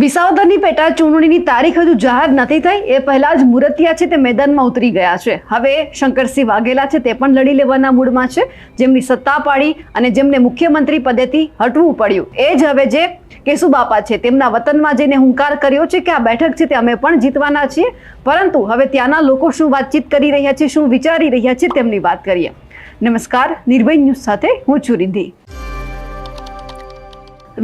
વિસાવદરની પેટા ચૂંટણીની તારીખ હજુ જાહેર નથી થઈ. એ પહેલા જ મુરતિયા છે તે મેદાનમાં ઉતરી ગયા છે. હવે શંકરસિંહ વાઘેલા છે તે પણ લડી લેવાના મૂડમાં છે. જેમની સત્તા પાડી અને જેમને મુખ્યમંત્રી પદેથી હટવું પડ્યું. એ જ હવે જે કેશુબાપા છે તેમના વતનમાં જઈને હુંકાર કર્યો છે કે આ બેઠક છે તે અમે પણ જીતવાના છીએ. પરંતુ હવે ત્યાંના લોકો શું વાતચીત કરી રહ્યા છે, શું વિચારી રહ્યા છે તેમની વાત કરીએ. નમસ્કાર, નિર્ભય ન્યૂઝ સાથે હું છું રિદ્ધિ.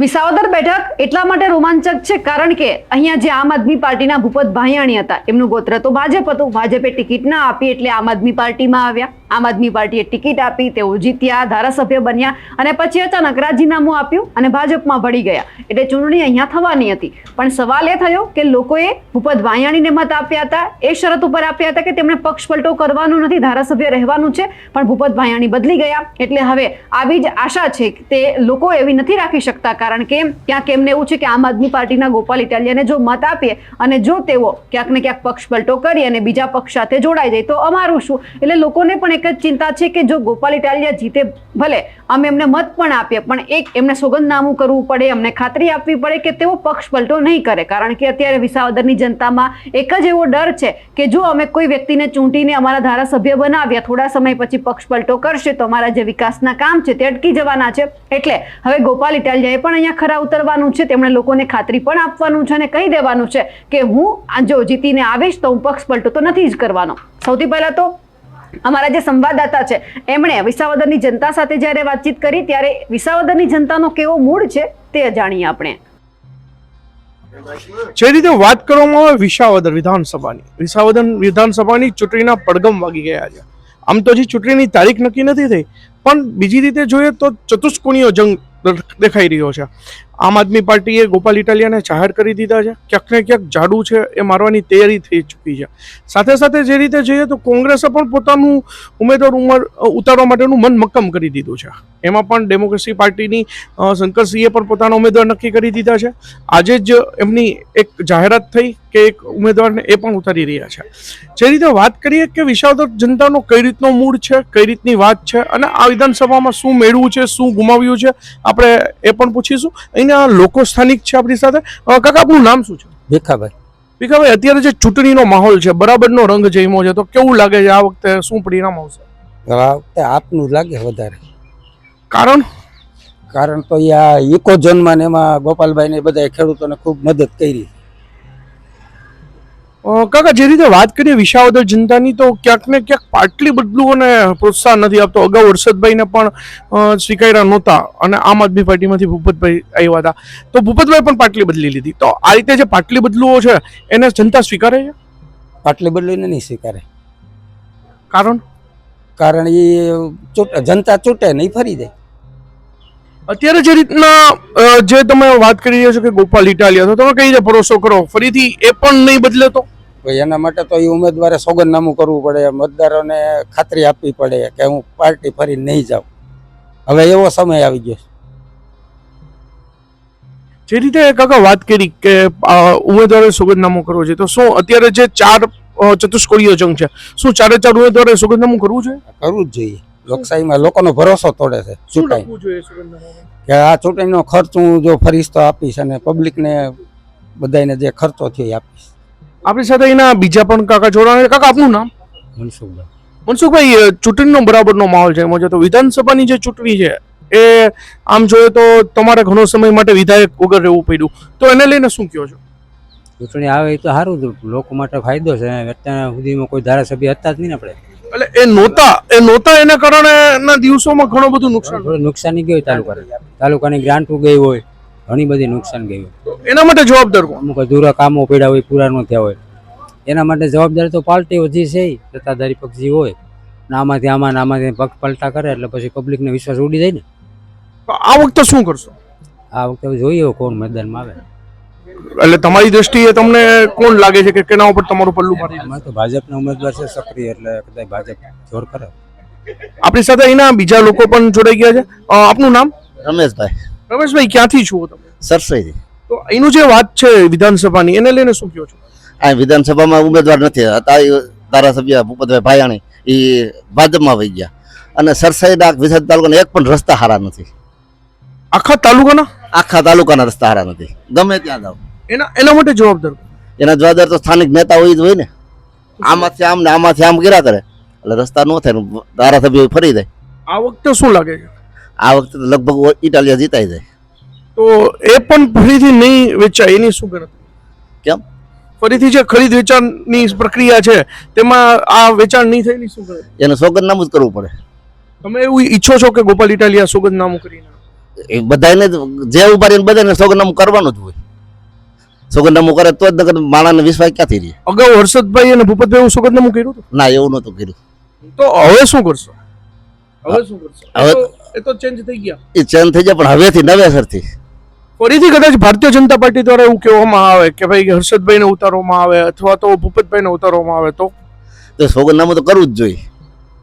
વિસાવદર બેઠક એટલા માટે રોમાંચક છે કારણ કે અહીંયા જે આમ આદમી પાર્ટીના ભૂપત ભાયાણી હતા, એમનું ગોત્ર. તો ભાજપ હતું, ભાજપે ટિકિટ ના આપી એટલે આમ આદમી પાર્ટીમાં આવ્યા. આમ આદમી પાર્ટીએ ટિકિટ આપી, તેઓ જીત્યા, ધારાસભ્ય બન્યા અને પછી અચાનક રાજીનામું આપ્યું અને ભાજપમાં ભળી ગયા. એટલે ચૂંટણી અહીંયા થવાની હતી. પણ સવાલ એ થયો કે લોકોએ ભૂપત ભાયાણીને મત આપ્યા હતા. એ શરત ઉપર આપ્યા હતા કે તેમણે પક્ષ પલટો કરવાનું નથી, ધારાસભ્ય રહેવાનું છે, પણ ભૂપત ભાયાણી બદલી ગયા. એટલે હવે આવી જ આશા છે કે તે લોકો એવી નથી રાખી શકતા, કારણ કે ક્યાંક એમને એવું છે કે આમ આદમી પાર્ટીના ગોપાલ ઇટાલિયાને જો મત આપીએ અને જો તેઓ ક્યાંક ને ક્યાંક પક્ષ પલટો કરી અને બીજા પક્ષ સાથે જોડાઈ જાય તો અમારું શું? એટલે લોકોને પણ એક જ ચિંતા છે કે જો ગોપાલ ઇટાલિયા જીતે, ભલે અમે એમને મત પણ આપીએ, પણ એક એમને સોગંદનામું કરવું પડે એમને ખાતરી આપવી પડે કે તેઓ પક્ષ પલટો નહીં કરે. કારણ કે અત્યારે વિસાવદરની જનતામાં એક જ એવો ડર છે કે જો અમે કોઈ વ્યક્તિને ચૂંટીને અમારા ધારાસભ્ય બનાવ્યા, થોડા સમય પછી પક્ષ પલટો કરશે, તો અમારા જે વિકાસના કામ છે તે અટકી જવાના છે. એટલે હવે ગોપાલ ઇટાલિયાએ પણ અહીંયા ખરા ઉતરવાનું છે, તેમણે લોકોને ખાતરી પણ આપવાનું છે અને કહી દેવાનું છે કે હું જો જીતીને આવીશ, તો હું પક્ષ પલટો તો નથી જ કરવાનો. સૌથી પહેલા તો અમારા જે સંવાદદાતા છે, એમણે વિસાવદરની જનતા સાથે જ્યારે વાતચીત કરી, ત્યારે વિસાવદરની જનતાનો કેવો મૂડ છે તે જાણીએ આપણે. જે રીતે વાત કરવામાં આવે વિસાવદર વિધાનસભાની વિસાવદર વિધાનસભાની ચૂંટણીના પડગમ વાગી ગયા છે. આમ તો હજી ચૂંટણીની તારીખ નક્કી નથી થઈ, પણ બીજી રીતે જોઈએ તો ચતુષ્કોણીય જંગ દેખાઈ રહ્યો છે. આમ આદમી પાર્ટીએ ગોપાલ ઇટાલિયાને જાહેર કરી દીધા છે. ક્યાંક ને ક્યાંક જાડુ છે એ મારવાની તૈયારી થઈ ચૂકી છે. સાથે સાથે જે રીતે જઈએ તો કોંગ્રેસે પણ પોતાનું ઉમેદવાર ઉમર ઉતારવા માટેનું મન મક્કમ કરી દીધું છે. એમાં પણ ડેમોક્રેસી પાર્ટીની શંકરસિંહે પણ પોતાના ઉમેદવાર નક્કી કરી દીધા છે. આજે જ એમની એક જાહેરાત થઈ કે એક ઉમેદવારને એ પણ ઉતારી રહ્યા છે. જે રીતે વાત કરીએ કે વિશાળ જનતાનો કઈ રીતનો મૂડ છે, કઈ રીતની વાત છે અને આ વિધાનસભામાં શું મેળવું છે, શું ગુમાવ્યું છે, આપણે એ પણ પૂછીશું. અહીંના લોકો સ્થાનિક છે આપણી સાથે? કાકા આપનું નામ શું છે? ભીખાભાઈ. ભીખાભાઈ અત્યારે જે ચૂંટણીનો માહોલ છે બરાબરનો રંગ જમ્યો છે તો કેવું લાગે છે આ વખતે શું પરિણામ આવશે આ વખતે આપનું લાગે વધારે? કારણ? કારણ તો આ ઇકો ઝોનમાં ને એમાં ગોપાલભાઈ ને બધા ખેડૂતોને ખૂબ મદદ કરી. કાકા જે રીતે વાત કરીએ વિસાવદર જનતાની તો ક્યાંક ને ક્યાંક પાટલી બદલુઓને પ્રોત્સાહન નથી આપતો. અગાઉ હર્ષદભાઈને પણ સ્વીકાર્યા નહોતા અને આમ આદમી પાર્ટીમાંથી ભૂપતભાઈ આવ્યા હતા. તો ભૂપતભાઈ પણ પાટલી બદલી લીધી. તો આ રીતે જે પાટલી બદલુઓ છે એને જનતા સ્વીકારે છે? પાટલી બદલીને નહીં સ્વીકારે. કારણ? કારણ એ જનતા ચૂંટે નહીં ફરી જાય અત્યારે જે રીતના જે તમે વાત કરી રહ્યા છો કે ગોપાલ ઇટાલિયા તો તમે કઈ રીતે ભરોસો કરો. ફરીથી એ પણ નહીં બદલે તો? એના માટે તો એ ઉમેદવારે સોગંદનામું કરવું પડે મતદારોને ખાતરી આપવી પડે કે હું પાર્ટી ફરી નહીં જાઉં. હવે એવો સમય આવી ગયો છે. જે રીતે કાકા વાત કરી કે ઉમેદવારે સોગંદનામું કરવું છે તો શું અત્યારે જે ચાર ચતુષ્કોળીય જંગ છે શું ચારે ચાર ઉમેદવારે સોગંદનામું કરવું છે કરવું જ જોઈએ. લોકશાહીમાં લોકોનો ભરોસો તોડે છે જોઈએ સોગંદનામામાં? કે આ ચૂંટણીનો ખર્ચ હું જો ફરીશ તો આપીશ અને પબ્લિકને બધાને જે ખર્ચો થયો એ આપીશ. આપણી સાથે એના બીજા પણ કાકા જોડાણ. કાકા આપનું નામ? મનસુખભાઈ. મનસુખભાઈ ચૂંટણીનો બરાબરનો માહોલ છે. એમાં તો વિધાનસભાની જે ચૂંટણી છે એ આમ જોઈએ તો તમારે ઘણો સમય માટે વિધાયક વગર રહેવું પડ્યું. તો એને લઈને શું કહો છો? ચૂંટણી આવે એ તો સારું લોકો માટે ફાયદો છે. અત્યાર સુધીમાં કોઈ ધારાસભ્ય હતા જ નહીં આપણે. એટલે એ નહોતા એ નહોતા એના કારણે ના દિવસોમાં ઘણું બધું નુકસાન નુકસાની ગયું તાલુકાને. તાલુકાની ગ્રાન્ટ ગઈ હોય ઘણી બધી નુકસાન ગયું. એના માટે જવાબદાર કોણ? અમુક અધૂરા કામો પડ્યા હોય પૂરા ન થયા હોય. એના માટે જવાબદારી તો પાર્ટીઓ જે છે સત્તાધારી પક્ષ જે હોય. ને આમાંથી આમાં ને આમાંથી પક્ષ પલટા કરે એટલે પછી પબ્લિકને વિશ્વાસ ઉડી જાય ને. તો આ વખતે શું કરશો? આ વખતે જોઈએ કોણ મેદાનમાં આવે. એટલે તમારી દ્રષ્ટિએ તમને કોણ લાગે છે કે કેના ઉપર તમારું પલ્લું ભારી અમે તો ભાજપના ઉમેદવાર છે સક્રિય એટલે કદાચ ભાજપ જોર કરે. આપણી સાથે અહીંના બીજા લોકો પણ જોડાઈ ગયા છે. આપનું નામ? રમેશભાઈ. રમેશભાઈ ક્યાંથી છો તમે? સરસઈથી. તો એનું જે વાત છે વિધાનસભાની એને લઈને શું કહો છો? આ વિધાનસભામાં ઉમેદવાર નથી. અત્યારે ધારાસભ્ય ભૂપતભાઈ ભાયાણી એ ભાજપમાં વહી ગયા. અને સરસઈના વિસાદ તાલુકાના એક પણ રસ્તા હારા નથી. આખા તાલુકાના? આખા તાલુકાના રસ્તા હારા નથી. ગમે ત્યાં જાઓ. એના એના માટે જવાબદાર એના જવાબદાર તો સ્થાનિક નેતા હોય જ હોય ને. આમાંથી આમ ને આમાંથી આમ કર્યા કરે. એટલે રસ્તા ન થાય ધારાસભ્ય ફરી જાય. આ વખતે શું લાગે છે? આ વખતે લગભગ ઇટાલિયા જીતાઈ જાય. તો એ પણ ફરીથી નહીં વેચાય એની શું ગણતરી? કેમ? ફરીથી જે ખરીદ વેચાણની પ્રક્રિયા છે તેમાં આ વેચાણ નહીં થાય શું ગણતરી? એને સોગંદનામું જ કરવું પડે. તમે એવું ઈચ્છો છો કે ગોપાલ ઇટાલિયા સોગંદનામું કરીને? એ બધાને જે ઊભા રહીને બધાને સોગંદનામું કરવાનું જ હોય. સોગંદનામું કરે તો જ નગર માણસને વિશ્વાસ ક્યાંથી રહે? અગાઉ હર્ષદભાઈ અને ભૂપતભાઈ એવું સોગંદનામું કર્યું હતું? ના એવું નહોતું કર્યું. તો હવે શું કરશો? હવે શું કરશો? એ હવે- એ તો ચેન્જ થઈ ગયા. એ ચેન્જ થઈ જાય પણ હવેથી નવેસરથી. ફરીથી કદાચ ભારતીય જનતા પાર્ટી દ્વારા એવું કહેવામાં આવે કે ભાઈ હર્ષદભાઈને ઉતારવામાં આવે અથવા તો ભૂપતભાઈને ઉતારવામાં આવે તો? તો સોગંદનામું તો કરવું જ જોઈએ.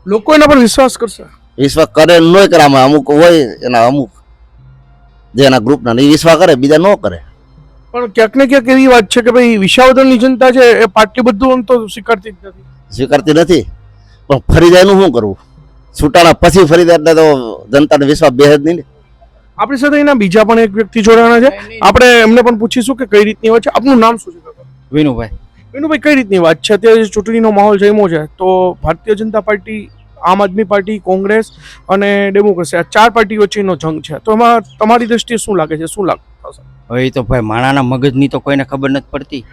લોકો એના પર વિશ્વાસ કરશે. વિશ્વાસ કરે ન કરે આમાં અમુક હોય એના અમુક. જે એના ગ્રુપના એ વિશ્વાસ કરે બીજા ન કરે. પણ ક્યાંક ને ક્યાંક એવી વાત છે કે ભાઈ વિસાવદરની જનતા છે એ પાર્ટી બધું આમ તો સ્વીકારતી જ નથી. સ્વીકારતી નથી. પણ ફરી જાય એનું શું કરવું? છૂટાણા પછી ફરી એટલે તો જનતાને વિશ્વાસ બેહદ જ નહીં ને. આપણી સાથે એના બીજા પણ એક વ્યક્તિ જોડાણા છે. આપણે એમને પણ પૂછીશું કે કઈ રીતની વાત છે. આપનું નામ શું છે વિનુભાઈ. વિનુભાઈ કઈ રીતની વાત છે? અત્યારે ચૂંટણીનો માહોલ જમ્યો છે તો ભારતીય જનતા પાર્ટી આમ આદમી પાર્ટી કોંગ્રેસ અને ડેમોક્રેસી આ ચાર પાર્ટી વચ્ચેનો જંગ છે. તો એમાં તમારી દ્રષ્ટિએ શું લાગે છે? શું લાગે હવે તો ભાઈ માણાના મગજની તો કોઈને ખબર નથી પડતી.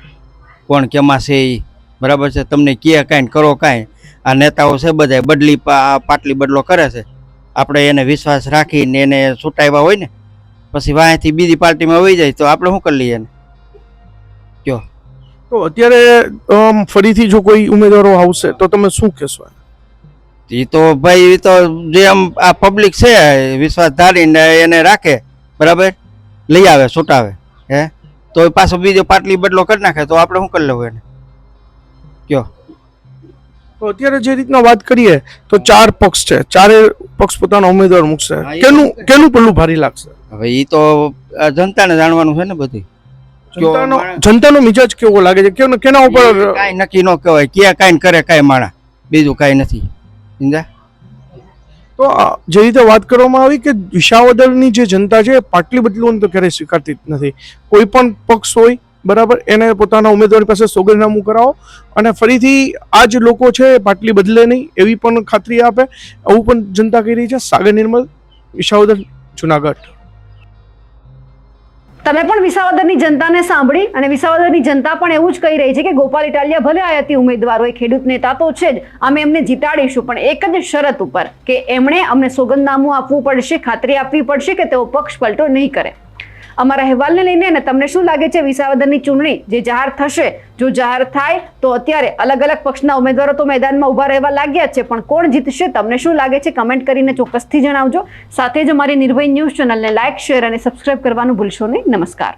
કોણ કેમાં છે એ બરાબર છે? તમને કહે કાંઈ કરો કાંઈ. આ નેતાઓ છે બધા બદલી પા- પાટલી બદલો કરે છે. આપણે એને વિશ્વાસ રાખીને એને છૂટાવ્યા હોય ને પછી વાંયથી બીજી પાર્ટીમાં વહી જાય તો આપણે શું કરી લઈએ એને? તો અત્યારે ફરીથી જો કોઈ ઉમેદવારો આવશે તો તમે શું કહેશો એ તો ભાઈ એ તો જે આમ આ પબ્લિક છે વિશ્વાસ ધારીને એને રાખે બરાબર? લઈ આવે છૂટાવે હે? તો પાછો બીજો પાટલી બદલો કરી નાખે તો આપણે શું કરી લેવું એને? તો અત્યારે જે રીતના વાત કરીએ તો ચાર પક્ષ છે. ચારે પક્ષ પોતાના ઉમેદવાર મૂકશે. કેનું. કેનું પલ્લું ભારી લાગશે? હવે એ તો જનતાને જાણવાનું છે ને બધું. કયો જનતાનો જનતાનો મિજાજ કેવો લાગે છે? કેનો કેના ઉપર કાંઈ નક્કી ન કહેવાય. ક્યાં કાંઈ કરે કાંઈ માણા. બીજું કાંઈ નથી. સમજા તો જે રીતે વાત કરવામાં આવી કે વિસાવદરની જે જનતા છે પાટલી બદલું તો ક્યારેય સ્વીકારતી નથી. કોઈ પણ પક્ષ હોય બરાબર? એને પોતાના ઉમેદવારી પાસે સોગંદનામું કરાવો અને ફરીથી આ જ લોકો છે, પાટલી બદલે નહીં, એવી પણ ખાતરી આપે. આવું પણ જનતા કહી રહી છે. સાગર નિર્મલ, વિસાવદર, જુનાગઢ. તમે પણ વિસાવદરની જનતાને સાંભળી અને વિસાવદરની જનતા પણ એવું જ કહી રહી છે કે ગોપાલ ઇટાલિયા ભલે આયાતી ઉમેદવાર હોય, ખેડૂત નેતા તો છે જ. અમે એમને જીતાડીશું, પણ એક જ શરત ઉપર કે એમણે અમને સોગંદનામું આપવું પડશે, ખાતરી આપવી પડશે કે તેઓ પક્ષ પલટો નહીં કરે. અમારા અહેવાલને લઈને અને તમને શું લાગે છે વિસાવદરની ચૂંટણી જે જાહેર થશે? જો જાહેર થાય, તો અત્યારે અલગ અલગ પક્ષના ઉમેદવારો તો મેદાનમાં ઊભા રહેવા લાગ્યા છે, પણ કોણ જીતશે? તમને શું લાગે છે? કમેન્ટ કરીને ચોક્કસથી જણાવજો. સાથે જ અમારી નિર્ભય ન્યૂઝ ચેનલને લાઇક શેર અને સબસ્ક્રાઇબ કરવાનું ભૂલશો નહીં. નમસ્કાર.